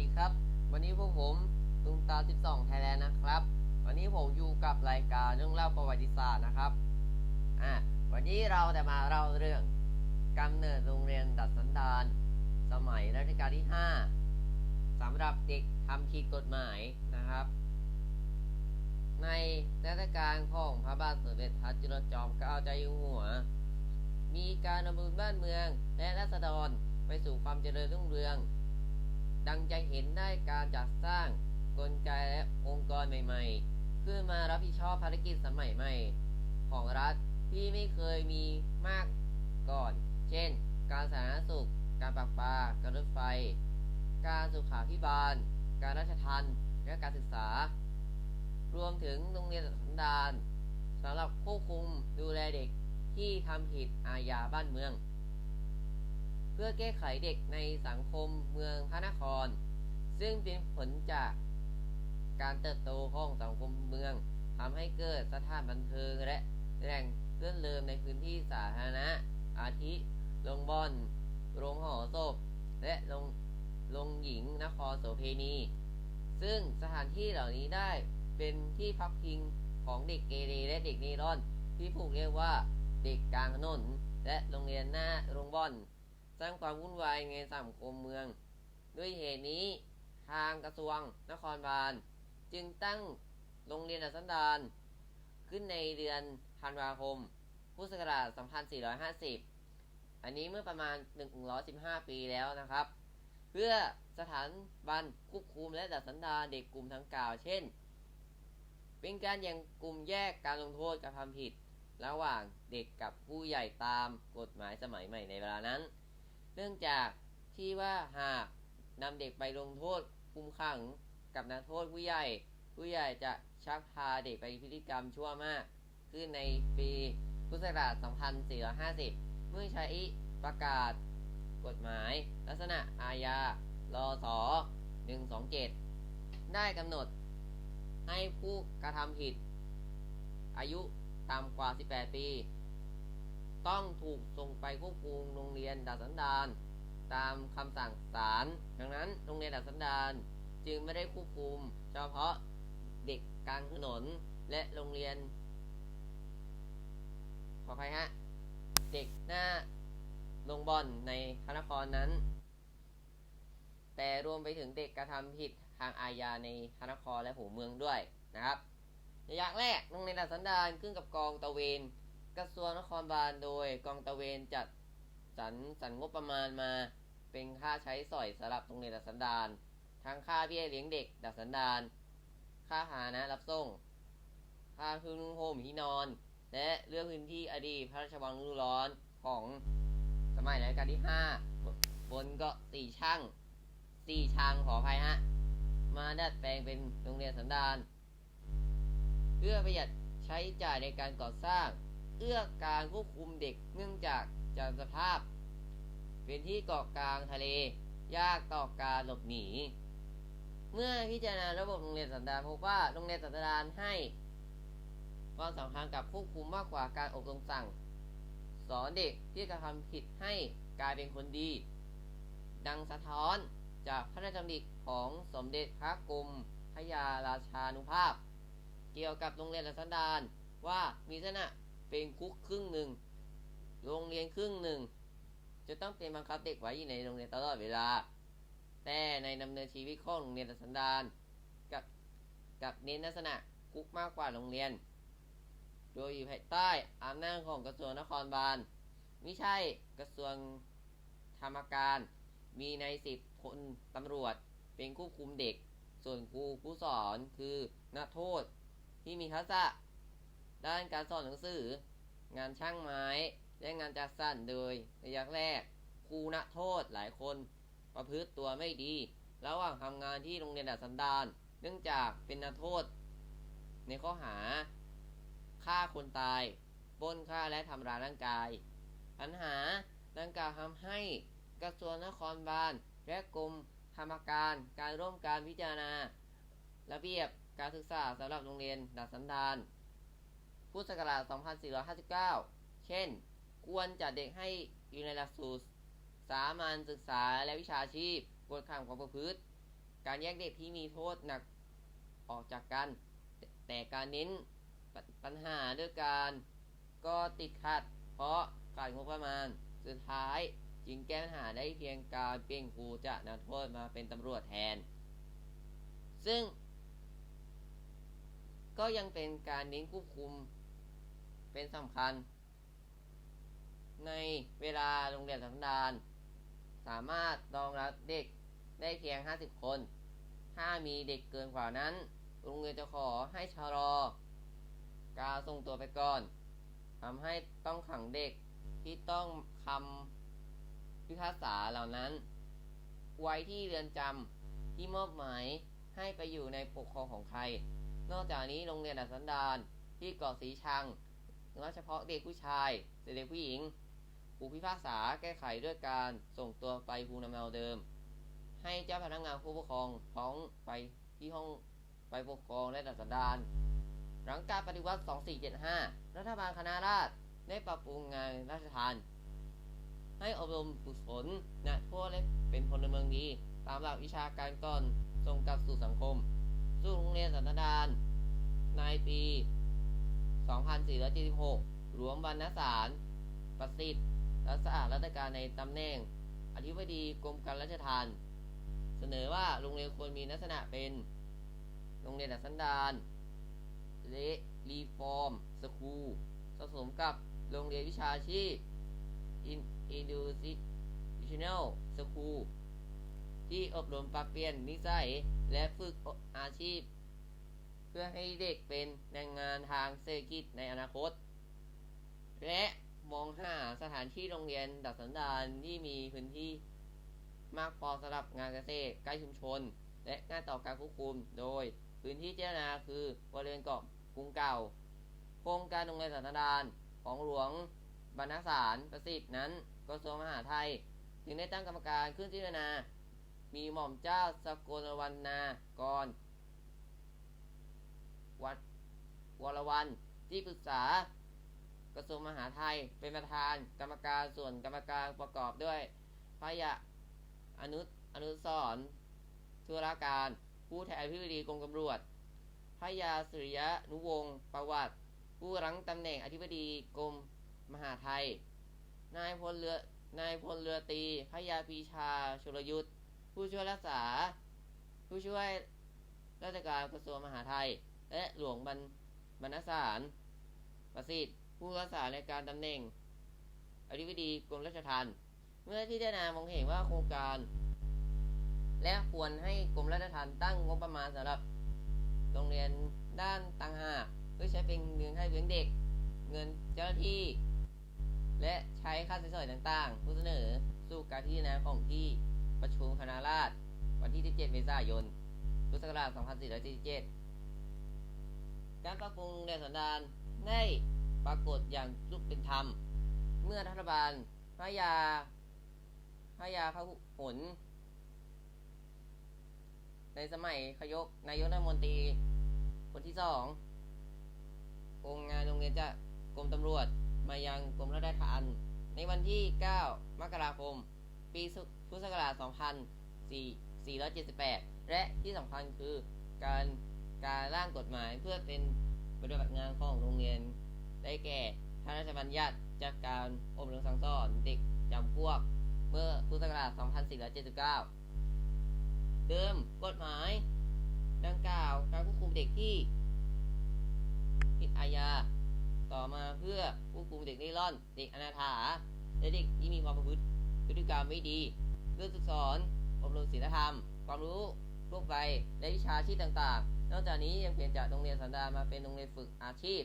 ดีครับ วันนี้พวกผมตุงตา 12 ไทยแลนด์นะครับ วันนี้ผมอยู่กับรายการเรื่องเล่าประวัติศาสตร์นะครับอ่าวันนี้เราจะมาเล่าเรื่องกำเนิดโรงเรียนดัดสันดาน สมัยรัชกาลที่ 5สำหรับเด็กทำผิดกฎหมายนะครับ ในเทศกาลของพระบาทสมเด็จพระจุลจอมเกล้าเจ้าอยู่หัว มีการดำเนินบ้านเมืองและรัษฎรไปสู่ความเจริญรุ่งเรือง ดังจะเห็นได้การจัดสร้างกลไกและองค์กรใหม่ๆ ขึ้นมารับผิดชอบภารกิจสมัยใหม่ ของรัฐที่ไม่เคยมีมากก่อน เช่น การสาธารณสุข การปราบปา การรถไฟ การสุขาภิบาล การราชทัณฑ์และการศึกษา รวมถึงโรงเรียนสันดานสำหรับควบคุมดูแลเด็กที่ทำผิดอาญาบ้านเมือง พื่อแก้ไขเด็กในสังคมเมืองพระนคร ซึ่งเป็นผลจากการเติบโตของสังคมเมืองทำให้เกิดสถานบันเทิงและแหล่งเลื่อนเลิมในพื้นที่สาธารณะ อาทิโรงบอลโรงหอศพ และโรงโรงหญิงนครโสเพณี ซึ่งสถานที่เหล่านี้ได้เป็นที่พักพิงของเด็กเกเรและเด็กเนรอน ที่ถูกเรียกว่าเด็กกลางถนนและโรงเรียนหน้าโรงบอล สร้างความวุ่นวายในสังคมเมือง ด้วยเหตุนี้ทางกระทรวงนครบาล จึงตั้งโรงเรียนอัสันดานขึ้นในเดือนธันวาคม พุทธศักราช 2450 อันนี้เมื่อประมาณ 115 ปีแล้วนะครับ เพื่อสถานบันควบคุมและดัดสันดานเด็กกลุ่มทั้งกล่าว เช่น เป็นการแยังกลุ่มแยกการลงโทษกระทำผิด ระหว่างเด็กกับผู้ใหญ่ตามกฎหมายสมัยใหม่ในเวลานั้น เนื่องจากที่ว่าหากนำเด็กไปลงโทษคุมขังกับนักโทษผู้ใหญ่ ผู้ใหญ่จะชักพาเด็กไปพฤติกรรมชั่วมาก ขึ้นในปีพุทธศักราช 2450 เมื่อใช้ประกาศกฎหมาย ลักษณะอาญารอสอ127 ได้กำหนดให้ผู้กระทำผิด อายุต่ำกว่า 18 ปี ต้องถูกส่งไปควบคุมโรงเรียนดัดสันดานตามคำสั่งศาลดังนั้นโรงเรียนดัดสันดานจึงไม่ได้ควบคุมเฉพาะเด็กกลางถนนและโรงเรียน ขออภัยฮะ เด็กหน้าโรงบอลในพระนครนั้น แต่รวมไปถึงเด็กกระทำผิดทางอาญาในพระนครและหัวเมืองด้วยนะครับระยะแรกโรงเรียนดัดสันดานขึ้นกับกองตะเวน กระทรวงนครบาลโดยกองตะเวนจัดสรรสรรงบประมาณมาเป็นค่าใช้สอยสำหรับโรงเรียนดัดสันดานทั้งค่าเบี้ยเลี้ยงเด็กดัดสันดานค่าหานะรับส่ง ค่าพื้นนุ่งห่มที่นอน และเรื่องพื้นที่อดีตพระราชวังฤดูร้อนของสมัยรัชกาลที่5บนก็สี่ช่างสี่ช่างขออภัยฮะ มาดัดแปลงเป็นโรงเรียนสันดาน เพื่อประหยัดใช้จ่ายในการก่อสร้าง เอื้อการควบคุมเด็กเนื่องจากจานสภาพ เป็นที่เกาะกลางทะเลยากต่อการหลบหนี เมื่อพิจารณาระบบโรงเรียนสันดานพบว่าโรงเรียนสันดานให้ ความสำคัญกับควบคุมมากกว่าการอบรมสั่ง สอนเด็กที่กระทำผิดให้กลายเป็นคนดี ดังสะท้อนจากพระราชดำริของสมเด็จพระกรมพระยาราชานุภาพ เกี่ยวกับโรงเรียนสันดานว่ามีลักษณะ เป็นคุกครึ่งหนึ่งโรงเรียนครึ่งหนึ่งจะต้องเป็นบังคับเด็กไว้อยู่ในโรงเรียนตลอดเวลา แต่ในดำเนินชีวิตของโรงเรียนสันดานกับกับเน้นลักษณะคุกมากกว่าโรงเรียน โดยอยู่ภายใต้อำนาจของกระทรวงนครบาลไม่ใช่กระทรวงธรรมการมีในสิบคนตำรวจเป็นควบคุมเด็ก ส่วนครูผู้สอนคือนักโทษที่มีทักษะ ด้านการสอนหนังสือ งานช่างไม้ และงานจัดสรรโดยระยะแรกครูนักโทษหลายคน ประพฤติตัวไม่ดีระหว่างทำงานที่โรงเรียนดัดสันดาน เนื่องจากเป็นนักโทษ ในข้อหาฆ่าคนตายปล้นฆ่าและทำร้ายร่างกาย ปัญหาดังกล่าวทำให้กระทรวงนครบาล และกรมธรรมการการร่วมการพิจารณา ระเบียบการศึกษาสำหรับโรงเรียนดัดสันดาน พุทธศักราช 2459 เช่น ควรจัดเด็กให้อยู่ในหลักสูตรสามัญศึกษาและวิชาชีพกวดขันความประพฤติ การแยกเด็กที่มีโทษหนักออกจากกัน แต่การเน้นปปัญหาด้วยการก็ติดขัด เพราะขาดงบประมาณ สุดท้ายจึงแก้ปัญหาได้เพียงการเปลี่ยนครูจากนักโทษมาเป็นตำรวจแทน ซึ่ง ก็ยังเป็นการเน้นควบคุม เป็นสำคัญ ในเวลาโรงเรียนสันดานสามารถรองรับเด็กได้เพียง 50 คน ถ้ามีเด็กเกินกว่านั้น โรงเรียนจะขอให้ชะลอ การส่งตัวไปก่อนทำให้ต้องขังเด็กที่ต้องคำพิพากษาเหล่านั้น ไว้ที่เรือนจำที่มอบหมายให้ไปอยู่ในปกครองของใคร นอกจากนี้โรงเรียนอัสสันดานที่เกาะสีชัง เฉพาะเด็กผู้ชายแต่เด็กผู้หญิงผู้พิพากษาแก้ไขด้วยการส่งตัวไปภูมิลำเนาเดิม ให้เจ้าพนักงานผู้ปกครองฟ้องไปที่ห้องไปปกครองและดัดสันดานหลังการปฏิวัติ 2475 รัฐบาลคณะราษฎรได้ปรับปรุงงานราชทาน ให้อบรมฝึกฝนนะโทษและเป็นพลเมืองดี ตามหลักวิชาการก่อนส่งกลับสู่สังคม สู่โรงเรียนสันดานในปี 2476 หลวงบรรณสาร ประสิทธิ์รักษาราชการในตำแหน่ง อธิบดีกรมการราชทานเสนอว่าโรงเรียนควรมีลักษณะเป็นโรงเรียนอัสันดานแลรีฟอร์ม สคูลผสมกับโรงเรียนวิชาชีพอินดูซิชแนลสคูลที่อบรมปรับเปลี่ยนนิสัยและฝึกอาชีพ เพื่อให้เด็กเป็นแรงงานทางเศรษฐกิจในอนาคต และมองหาสถานที่โรงเรียนดัดสันดานที่มีพื้นที่มากพอสำหรับงานเกษตรใกล้ชุมชน และงานต่อการควบคุม โดยพื้นที่เจรนาคือบริเวณเกาะกรุงเก่า โครงการโรงเรียนสันดานของหลวงบรรณสารประสิทธิ์นั้นกระทรวงมหาดไทยจึงได้ตั้งกรรมการขึ้นพิจารณา มีหม่อมเจ้าสกลวรรณากร วัดวรวันที่ปรึกษากระทรวงมหาดไทยเป็นประธานกรรมการส่วนกรรมการประกอบด้วยพระยะอนุอนุสรธุรการ ผู้แทนพิบดีกรมตำรวจพระยาสุริยะนุวงศ์ประวัติ ผู้รั้งตำแหน่งอธิบดีกรมมหาดไทย นายพลเรือนายพลเรือตีพระยาปีชาชลยุทธผู้ช่วยรักษา ผู้ช่วยราชการกระทรวงมหาดไทย และหลวงบรรบรรณสาร ประสิทธิ์ ผู้รักษาในการตำแหน่ง อธิบดีกรมราชทัณฑ์เมื่อที่ได้นามองเห็นว่าโครงการ และควรให้กรมราชทัณฑ์ตั้งงบประมาณสำหรับโรงเรียนด้านต่างหากเพื่อใช้เป็นเงินให้เลี้ยงเด็ก เงินเจ้าหน้าที่ และใช้ค่าใช้จ่ายต่างๆ ผู้เสนอสู่การพิจารณาของที่ประชุมคณะราษฎรวันที่ 17 เมษายน พุทธศักราช 2447 การปรับปรุงโรงเรียนสันดานได้ปรากฏอย่างรูปเป็นธรรม เมื่อรัฐบาลพระยาพระยาพหุหนในสมัยขยกนายกรัฐมนตรี คนที่สององค์งานโรงเรียนจะกรมตำรวจมายังกรมราชทัณฑ์ในวันที่ 9 มกราคม ปีพุทธศักราช 2478 และที่สำคัญคือการ การร่างกฎหมายเพื่อเป็นปฏิบัติงานของโรงเรียน ได้แก่พระราชบัญญัติจากการอบรมสั่งสอนเด็กจำพวก เมื่อพุทธศักราช 2479 เดิมกฎหมายดังกล่าวการควบคุมเด็กที่ผิดอาญา ต่อมาเพื่อควบคุมเด็กเร่ร่อน เด็กอนาถา และเด็กที่มีความประพฤติพฤติกรรมไม่ดีเพื่อศึกสอน อบรมศีลธรรม ความรู้ทั่วไปและวิชาชีพต่างๆ นอกจากนี้ยังเปลี่ยนจากโรงเรียนสันดานมาเป็นโรงเรียนฝึกอาชีพ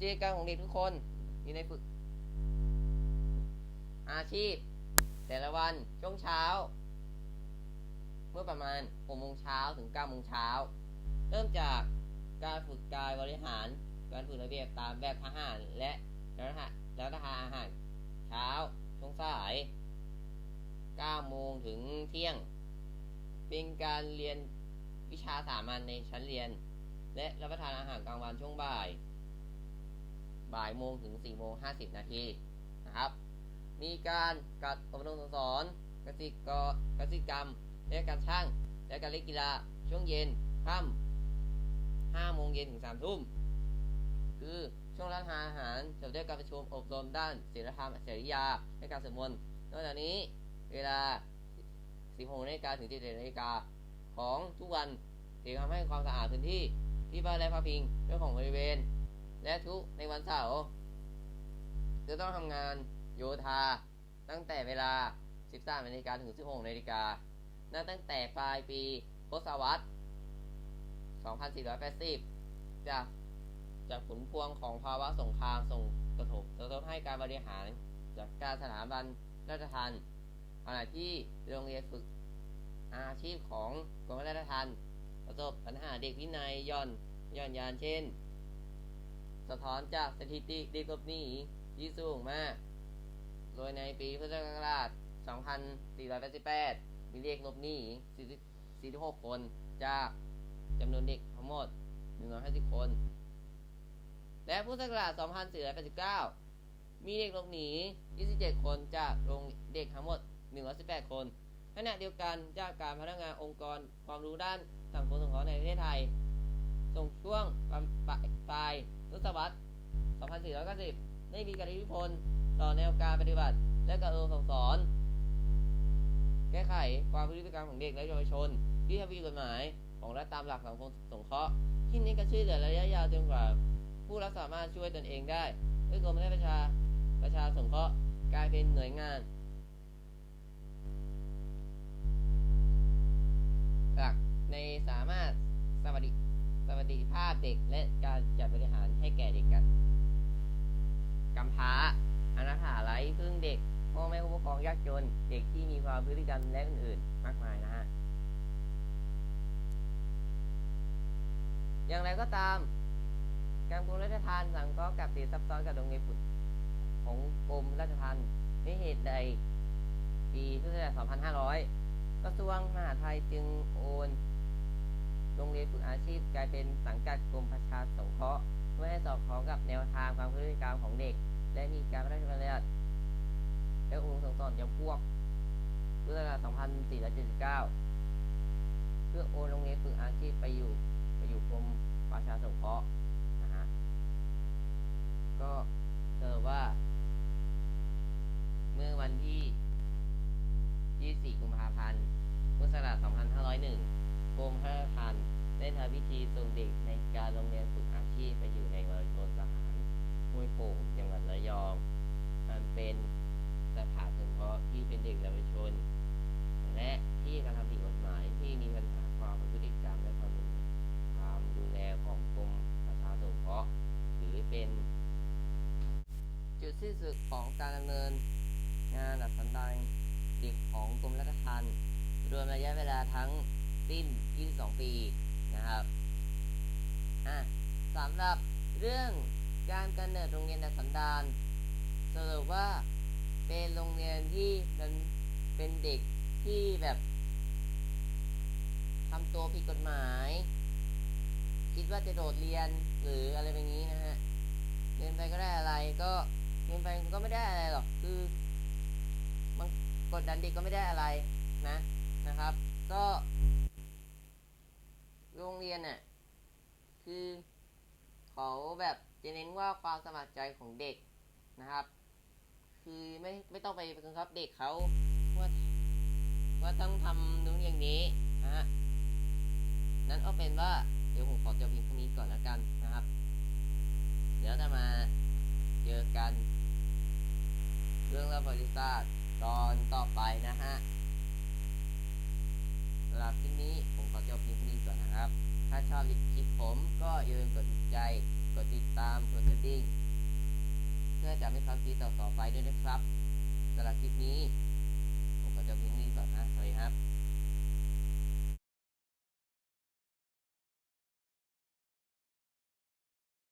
กิจกรรมของเด็กทุกคนอยู่ในฝึก อาชีพ แต่ละวันช่วงเช้า เมื่อประมาณ6โมงเช้าถึง9โมงเช้า เริ่มจากการฝึกกายบริหาร การฝึกระเบียบตามแบบทหารและแล้วทหารแล้วทหารอาหาร เช้าช่วงสาย9โมงถึงเที่ยง เป็นการเรียน วิชาสามัญในชั้นเรียน และรับประทานอาหารกลางวันช่วงบ่าย บ่ายโมงถึง4โมง50นาทีนะครับ มีการกัดอบรมสอนกสิกรกสิกรรม และการช่าง และการเล่นกีฬาช่วงเย็นค่ำห้าโมงเย็นถึงสามทุ่ม คือช่วงร้านอาหารจะด้วยการประชุมอบรมด้านศีลธรรมจริยาและการสวดมนต์นอกจากนี้เวลา16นาฬิกาถึง17นาฬิกา ของทุกวันเด็กทำให้ความสะอาดพื้นที่ที่บ้านและพักพิงเรื่องของบริเวณ และทุกในวันเสาร์จะต้องทำงานโยธา ตั้งแต่เวลา 13นาฬิกาถึง 16นาฬิกานับตั้งแต่ปลายปีพุทธศตวรรษ2480 จากจากผลพวงของภาวะสงครามส่งกระทบกระทบให้การบริหาร จากการสถาบันราชทัณฑ์ขณะที่โรงเรียนฝึก อาชีพของกรมราชทัณฑ์ประสบปัญหาเด็กวินัยย่อนย่อนยานเช่น สะท้อนจากสถิติเด็กลบหนีที่สูงมาก โดยในปีพุทธศักราช 2488 มีเด็กลบหนี46 คนจากจำนวนเด็กทั้งหมด 150 คน และพุทธศักราช 2489 มีเด็กหลบหนี 27 คนจากโรงเด็กทั้งหมด 118 คน ขณะเดียวกันจากการพัฒนางานองค์กรความรู้ด้านสังคมสงเคราะห์ในประเทศไทย ส่งช่วงปลายปลายทศวรรษ 2490 ได้มีการอิทธิพลต่อแนวการปฏิบัติ และการอบรมสอน แก้ไขความพฤติกรรมของเด็กและเยาวชน ที่ทำผิดกฎหมายของรัฐตามหลักสังคมสงเคราะห์ที่เน้การช่วยเหลือระยะยาวจนกว่า ผู้รับสามารถช่วยตนเองได้ด้วยกรมและประชาประชาสงเคราะห์กลายเป็นหน่วยงาน ในสามารถสวัสดิสวัสดิภาพเด็กและการจัดบริหารให้แก่เด็กกันกำพร้าอนาถาไร้พึ่งเด็กพ่อแม่ผู้ปกครองยากจน เด็กที่มีความพฤติกรรมและอื่นๆมากมายนะฮะ อย่างไรก็ตามการกรมราชทานสังเคราะห์กับติดซับซ้อนกับโรงเรียนฝึกของกรมราชทัณฑ์ในเหตุใดปีพุทธศักราช2500 กระทรวงมหาดไทยจึงโอน โรงเรียนฝึกอาชีพกลายเป็นสังกัดกรมประชาสงเคราะห์เพื่อให้สอดคล้องกับแนวทางความพฤติกรรมของเด็ก และมีการพระราชบัญญัติและองค์สงสอนจำพวกพุทธศักราช2479 เพื่อโอนโรงเรียนฝึกอาชีพไปอยู่ไปอยู่กรมประชาสงเคราะห์นะฮะก็เจอว่า เมื่อวันที่ 24 กุมภาพันธ์ พุทธศักราช2501 กรมพระราชทัณะพิธีส่งเด็กในการโรงเรียนฝึกอาชีพไปอยู่ในวรชนสถานห้วยโป่งจังหวัดระยองอันเป็นสถานสงเคราะห์ที่เป็นเด็กเยาวชน และที่กระทำผิดกฎหมายที่มีปัญหาความประพฤติกรรมและความความดูแลของกรมประชาสงเคราะห์ถือเป็น จุดสิ้นสุดของการดำเนิน งานหลักสันดานเด็กของกรมราชทัณฑ์รวมระยะเวลาทั้งสิ้น 22 ปี นะครับอะสำหรับเรื่องการกำเนิดโรงเรียนดัดสันดานสรุปว่าเป็นโรงเรียนที่มันเป็นเด็กที่แบบทำตัวผิดกฎหมาย คิดว่าจะโดดเรียนหรืออะไรแบบนี้นะฮะเรียนไปก็ได้อะไรก็เรียนไปก็ไม่ได้อะไรหรอกคือมันกดดันเด็กก็ไม่ได้อะไรนะนะครับ ก็ โรงเรียนน่ะ คือเขาแบบจะเน้นว่าความสมัครใจของเด็กนะครับ คือไม่ไม่ต้องไปบังคับเด็กเขาว่าว่าต้องทำนู้นอย่างนี้นะฮะนั้นเอาเป็นว่าเดี๋ยวผมขอจบเพียงเท่านี้ก่อนแล้วกันนะครับ เดี๋ยวจะมาเจอกัน เรื่องราวประวัติศาสตร์ตอนต่อไปนะฮะสำหรับคลิปนี้ผ ขอจบเพียงเท่านี้ก่อนนะครับ ถ้าชอบคลิปผมก็อย่าลืมกดติดใจ กดติดตาม กดกระดิ่ง เพื่อจะไม่พลาดคลิปต่อๆไปด้วยนะครับสำหรับคลิปนี้ ผมขอจบเพียงเท่านี้ก่อนนะ สวัสดีครับ